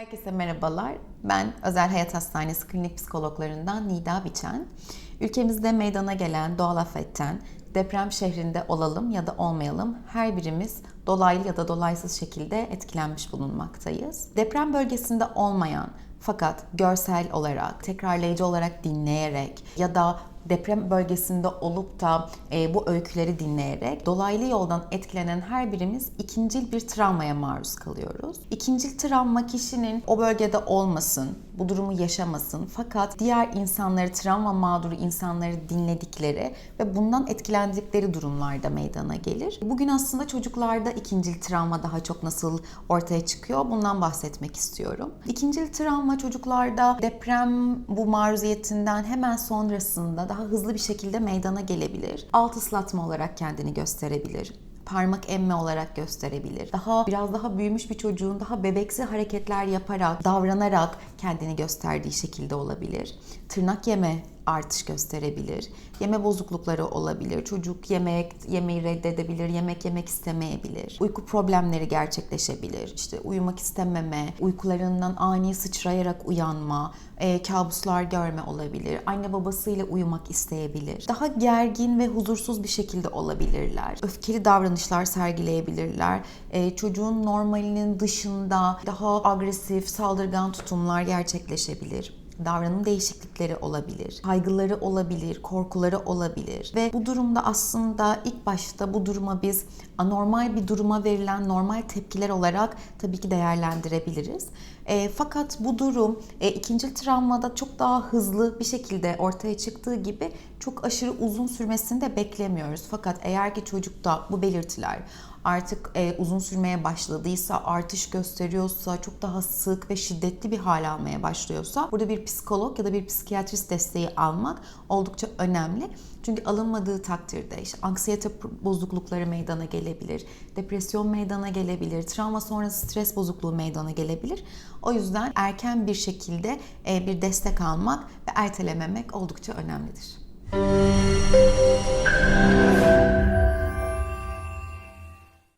Herkese merhabalar. Ben Özel Hayat Hastanesi klinik psikologlarından Nida Biçen. Ülkemizde meydana gelen doğal afetten deprem şehrinde olalım ya da olmayalım her birimiz dolaylı ya da dolaysız şekilde etkilenmiş bulunmaktayız. Deprem bölgesinde olmayan fakat görsel olarak, tekrarlayıcı olarak dinleyerek ya da deprem bölgesinde olup da e, bu öyküleri dinleyerek dolaylı yoldan etkilenen her birimiz ikincil bir travmaya maruz kalıyoruz. İkincil travma kişinin o bölgede olmasın, bu durumu yaşamasın fakat diğer insanları, travma mağduru insanları dinledikleri ve bundan etkilendikleri durumlarda meydana gelir. Bugün aslında çocuklarda ikincil travma daha çok nasıl ortaya çıkıyor bundan bahsetmek istiyorum. İkincil travma çocuklarda deprem bu maruziyetinden hemen sonrasında daha hızlı bir şekilde meydana gelebilir. Alt ıslatma olarak kendini gösterebilir parmak emme olarak gösterebilir. Daha biraz daha büyümüş bir çocuğun daha bebeksi hareketler yaparak, davranarak kendini gösterdiği şekilde olabilir. Tırnak yeme artış gösterebilir. Yeme bozuklukları olabilir. Çocuk yemek yemeği reddedebilir, yemek yemek istemeyebilir. Uyku problemleri gerçekleşebilir. İşte uyumak istememe, uykularından ani sıçrayarak uyanma, e, kabuslar görme olabilir. Anne babasıyla uyumak isteyebilir. Daha gergin ve huzursuz bir şekilde olabilirler. Öfkeli davranışlar sergileyebilirler. E, çocuğun normalinin dışında daha agresif, saldırgan tutumlar gerçekleşebilir davranım değişiklikleri olabilir, kaygıları olabilir, korkuları olabilir ve bu durumda aslında ilk başta bu duruma biz anormal bir duruma verilen normal tepkiler olarak tabii ki değerlendirebiliriz. E, fakat bu durum e, ikinci travmada çok daha hızlı bir şekilde ortaya çıktığı gibi çok aşırı uzun sürmesini de beklemiyoruz. Fakat eğer ki çocukta bu belirtiler artık e, uzun sürmeye başladıysa, artış gösteriyorsa, çok daha sık ve şiddetli bir hal almaya başlıyorsa burada bir psikolog ya da bir psikiyatrist desteği almak oldukça önemli. Çünkü alınmadığı takdirde işte anksiyete bozuklukları meydana gelebilir, depresyon meydana gelebilir, travma sonrası stres bozukluğu meydana gelebilir. O yüzden erken bir şekilde e, bir destek almak ve ertelememek oldukça önemlidir.